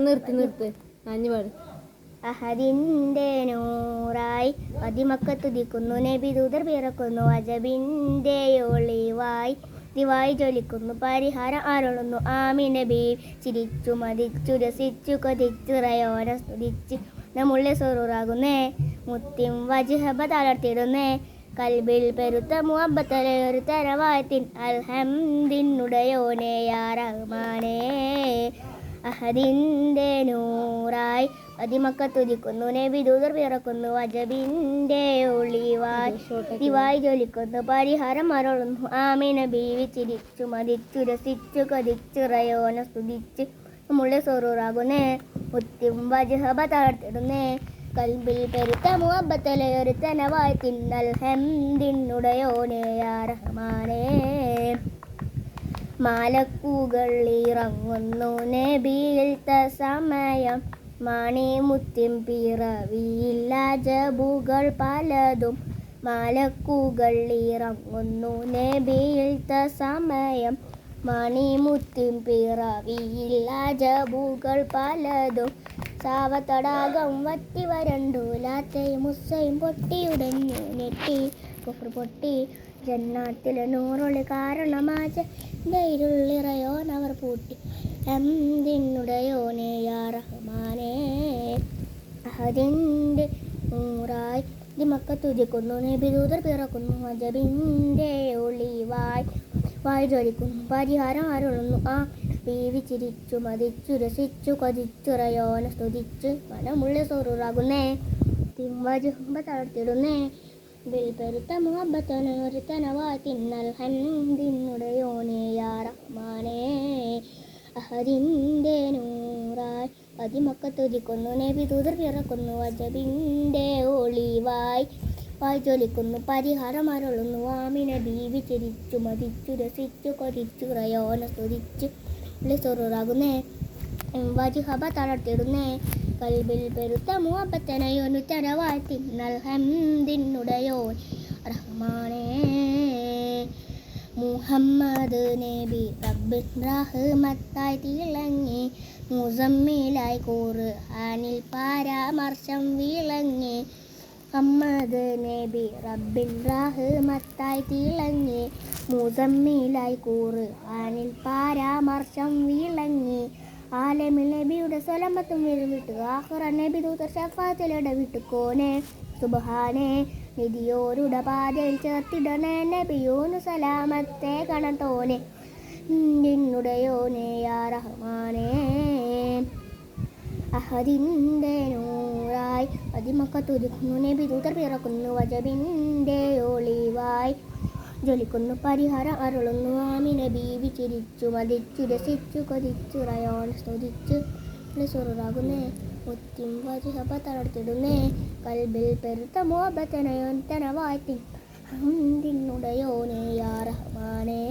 നിർത്ത് നിർത്ത്. അഞ്ഞു പാട്. അഹദിന്റെ നൂറായി അതിമക്കത്തുതിക്കുന്നു നബി ദൂതർ പിറക്കുന്നു. അജബിന്റെ ഒളിവായി ദിവായി ജ്വലിക്കുന്നു. പരിഹാരം അരുളുന്നു ആമി നബി ചിരിച്ചു മതിച്ചു രസിച്ചു കൊതിച്ചു റയോന സ്തുതിച്ച്. നമ്മുള്ളിൽ സൊറൂറാകുന്നേ. മുത്തിം വജിഹബ തളർത്തിടുന്നേ. കൽബിൽ പെരുത്ത മുഹബത്തലെ ഒരു തരവായത്തിൻ അൽഹംദിനുടയോനെ യാ അഹദിന്റെ നൂറായി അതിമക്കത്തുതിക്കുന്നു തുതിക്കുന്നു ദൂതർ പിറക്കുന്നു അജബിന്റെ ഒളിവായി ദിവായി ജ്വലിക്കുന്നു പരിഹാരം അരുളുന്നു. ആമിന ബീവി ചിരിച്ചു മതിച്ചു രസിച്ചു കൊതിച്ചു റയോന സ്തുതിച്ച് മുള്ളി സൊറൂറാകുന്നേ മുത്തിയും വജഹബ തളർത്തിടുന്നേ കൽബിൽ പെരുത്ത മുഹബത്തലെ ഒരു തനവായി തിന്നൽ ഹെന്തിനുടയോനെ യാ റഹ്മാനേ. മാലക്കുകൾ ഇറങ്ങുന്നു നബിയിൽത്ത സമയം. മാണി മുത്തിം പിറവിയില്ല ജബുകൾ പലതും. മാലക്കൂകൾ ഇറങ്ങുന്നു നബിയിൽത്ത സമയം. മണിമുത്തിൻ പിറവിയില്ല ജബുകൾ പലതും. സാവത്തടാകം വറ്റി വരണ്ടു. ലാത്തയും മുസ്സയും പൊട്ടിയുടഞ്ഞു നെട്ടി. കുഫർ പൊട്ടി. ജന്നാത്തിലെ നൂറൊളി കാരണമാച്ച ഇരുള്ളിറയോനവർ പൂട്ടി. എന്തിനുടയോനെ യാ റഹ്മാനേ. നൂറായി. ദിമക്ക തുതിക്കുന്നു നബിദൂതർ പിറക്കുന്നു. അജബിന്റെ ഒളിവായി. വായി ജ്വലിക്കുന്നു. പരിഹാരം ആരുള്ളുന്നു? ആ ബീവി ചിരിച്ചു മതിച്ചു രസിച്ചു കൊതിച്ചു റയോന സ്തുതിച്ച് മനമുള്ളി സൊറുറാകുന്നേ. തിമ്മജുമ്പ തളർത്തിടുന്നേ. ബിൽ മുഹബത്തനൊരുത്തനവാ തിന്നൽ ഹന്തിനുടയോനെ യാ റഹ്മാനേ അഹദിന്റെ നൂറായി പതിമൊക്കെ തുതിക്കുന്നു. നബി തുതിർ പിറക്കുന്നു. അജബിന്റെ ഒളിവായി വായി ജ്വലിക്കുന്നു. പരിഹാരം അരുളുന്നു. ആമിനെ ബീവി ചിരിച്ചു മതിച്ചു രസിച്ചു കൊതിച്ചു റയോന സ്തുതിച്ചു സൊറുറാകുന്നേ വജുഹബ തളർത്തിടുന്നേ. കൽബിൽ പെരുത്ത മുഹബത്തനയൊന്നു തരവായി തിന്നൽ റഹ്മാനേ മുഹമ്മദ് നബി റബ്ബിൻ റഹ്മത്തായി തിളങ്ങി. മുസമ്മിലായി കൂറ് ഹാനിൽ പരാമർശം വിളങ്ങി. മുഹമ്മദ് നബി റബ്ബിൻ റഹ്മത്തായി തിളങ്ങി. മുസമ്മിലായി കൂറ് ആനിൽ പാരാമർശം വിളങ്ങി. ആലമിൽ നബിയുടെ സ്വലമത്തും വിരവിട്ടു. ആഹുറ നബി ദൂതർ ഷഫാത്തിലിട വിട്ടുക്കോനെ സുബഹാനെ നിധിയോരുടെ പാതയിൽ ചേർത്തിടണേ നബിയോനു സലാമത്തെ കണത്തോനെ. നിന്നുടയോനെ യാ റഹ്മാനേ. അഹദിന്റെ നൂറായി അതിമക്ക തുതിക്കുന്നു നബി ദൂതർ പിറക്കുന്നു. വജബിന്റെ ഒളിവായി. ജ്വലിക്കുന്നു. പരിഹാരം അരുളുന്നു. ആമിന ബീവി ചിരിച്ചു മതിച്ചു രസിച്ചു കൊതിച്ചു റയോൺ സ്തുതിച്ചു സുറാകുന്നേ ഒത്തിം വജിഹബ തളർത്തിടുന്നേ. കൽബിൽ പെരുത്ത മോബത്തനയോൻ തനവായ്ത്തിൻ ഹന്തിനുടയോനെ യാ റഹ്മാനേ.